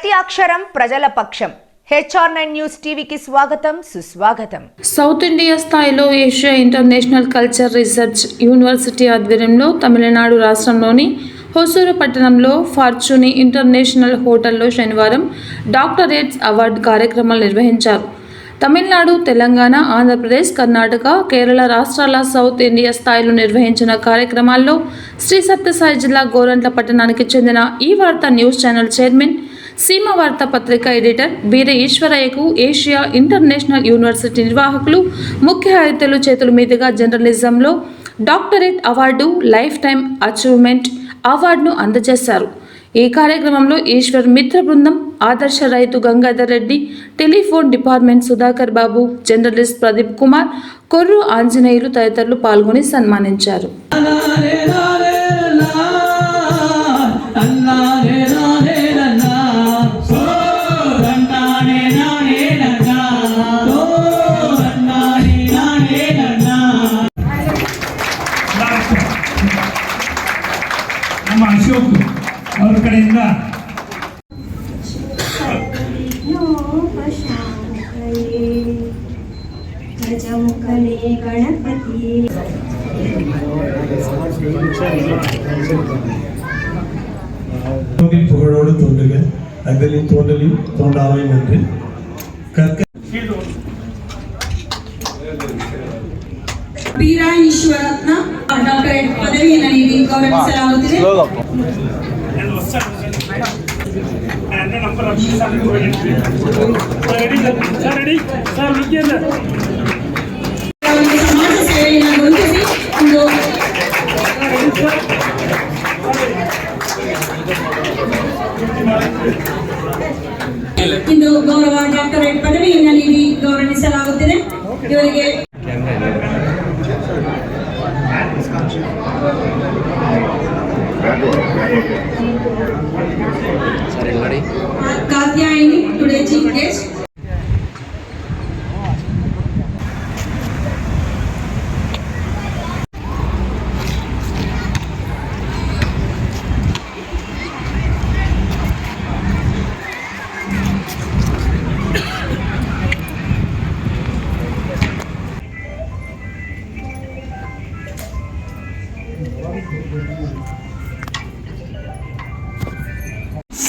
ప్రతి అక్షరం ప్రజల పక్షం. హెచ్ఆర్ నైన్ న్యూస్ టీవీకి స్వాగతం సుస్వాగతం. సౌత్ ఇండియా స్థాయిలో Asia international culture research university ఆధ్వర్యంలో తమిళనాడు రాష్ట్రంలోని హొసూరు పట్టణంలో ఫార్చుని ఇంటర్నేషనల్ హోటల్లో శనివారం డాక్టరేట్స్ అవార్డు కార్యక్రమాలు నిర్వహించారు. తమిళనాడు తెలంగాణ ఆంధ్రప్రదేశ్ కర్ణాటక కేరళ రాష్ట్రాల సౌత్ ఇండియా స్థాయిలో నిర్వహించిన కార్యక్రమాల్లో శ్రీ సత్యసాయి జిల్లా గోరంట్ల పట్టణానికి చెందిన ఈ వార్త news channel chairman Seema Vartha పత్రిక ఎడిటర్ బీరే ఈశ్వరయ్యకు ఏషియా ఇంటర్నేషనల్ యూనివర్సిటీ నిర్వాహకులు ముఖ్య అతిథులు చేతుల మీదుగా జర్నలిజంలో doctorate award life time achievement అవార్డును అందజేశారు ఈ కార్యక్రమంలో ఈశ్వర్ మిత్ర బృందం ఆదర్శ రైతు Gangadhar Reddy telephone department Sudhakar Babu journalist Pradeep Kumar Korru Anjaneyulu తదితరులు పాల్గొని సన్మానించారు ಗಜಮುಖನೇ ಗಣಪತಿ தோன்றி புகழோடு தோன்றுக அகலின் தோன்றலில் தோன்றாமை நன்றி கற்க ಬೀರಾ ಈಶ್ವರತ್ನ ಡಾಕ್ಟರೇಟ್ ಪದವಿಯನ್ನು ನೀಡಿ ಗೌರವಿಸಲಾಗುತ್ತಿದೆ ನನ್ನ number ready sir ready sir ಸಮಾಜ ಸೇವೆಯನ್ನು ಗುರುತಿಸಿ ಒಂದು ಇಂದು ಗೌರವ ಡಾಕ್ಟರೇಟ್ ಪದವಿಯನ್ನು ನೀಡಿ ಗೌರವಿಸಲಾಗುತ್ತಿದೆ. ಇವರಿಗೆ उपाध्यायनी टुडेची गेस्ट Thank you.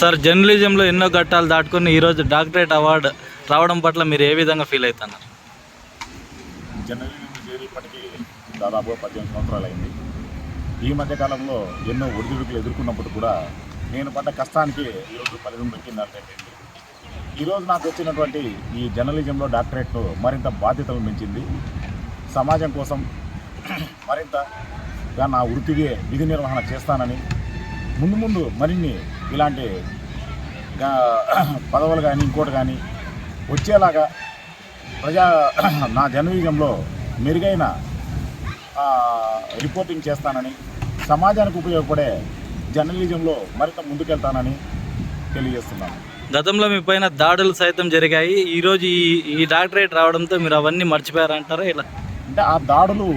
సార్ జర్నలిజంలో ఎన్నో ఘట్టాలు దాటుకుని ఈరోజు డాక్టరేట్ అవార్డు రావడం పట్ల మీరు ఏ విధంగా ఫీల్ అవుతున్నారు? జర్నలిజం చేరి ఇప్పటికీ దాదాపుగా పద్దెనిమిది సంవత్సరాలు అయింది ఈ మధ్యకాలంలో ఎన్నో ఒడిదుడుకులు ఎదుర్కొన్నప్పుడు కూడా నేను పడ్డ కష్టానికి ఈరోజు ఫలితం పెట్టిందంటే ఈరోజు నాకు వచ్చినటువంటి ఈ జర్నలిజంలో డాక్టరేట్ను మరింత బాధ్యతలు పెంచింది సమాజం కోసం మరింతగా నా వృత్తిగే విధి నిర్వహణ చేస్తానని ముందు ముందు మరిన్ని ఇలాంటి పదవులు కానీ ఇంకోటి కానీ వచ్చేలాగా ప్రజా నా జర్నలిజంలో మెరుగైన రిపోర్టింగ్ చేస్తానని సమాజానికి ఉపయోగపడే జర్నలిజంలో మరింత ముందుకెళ్తానని తెలియజేస్తున్నాను. గతంలో మీ పైన దాడులు సైతం జరిగాయి. ఈరోజు ఈ ఈ డాక్టరేట్ రావడంతో మీరు అవన్నీ మర్చిపోయారంటారా ఇలా? అంటే ఆ దాడులు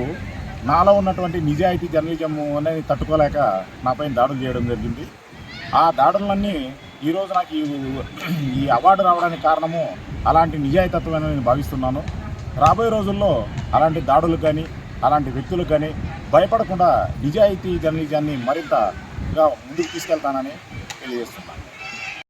నాలో ఉన్నటువంటి నిజాయితీ జర్నలిజం అనేది తట్టుకోలేక నాపైన దాడులు చేయడం జరిగింది. ఆ దాడులన్నీ ఈరోజు నాకు ఈ అవార్డు రావడానికి కారణము అలాంటి నిజాయితత్వమని నేను భావిస్తున్నాను. రాబోయే రోజుల్లో అలాంటి దాడులు కానీ అలాంటి వ్యక్తులకు కానీ భయపడకుండా నిజాయితీ జర్నలిజాన్ని మరింతగా ముందుకు తీసుకెళ్తానని తెలియజేస్తున్నాను.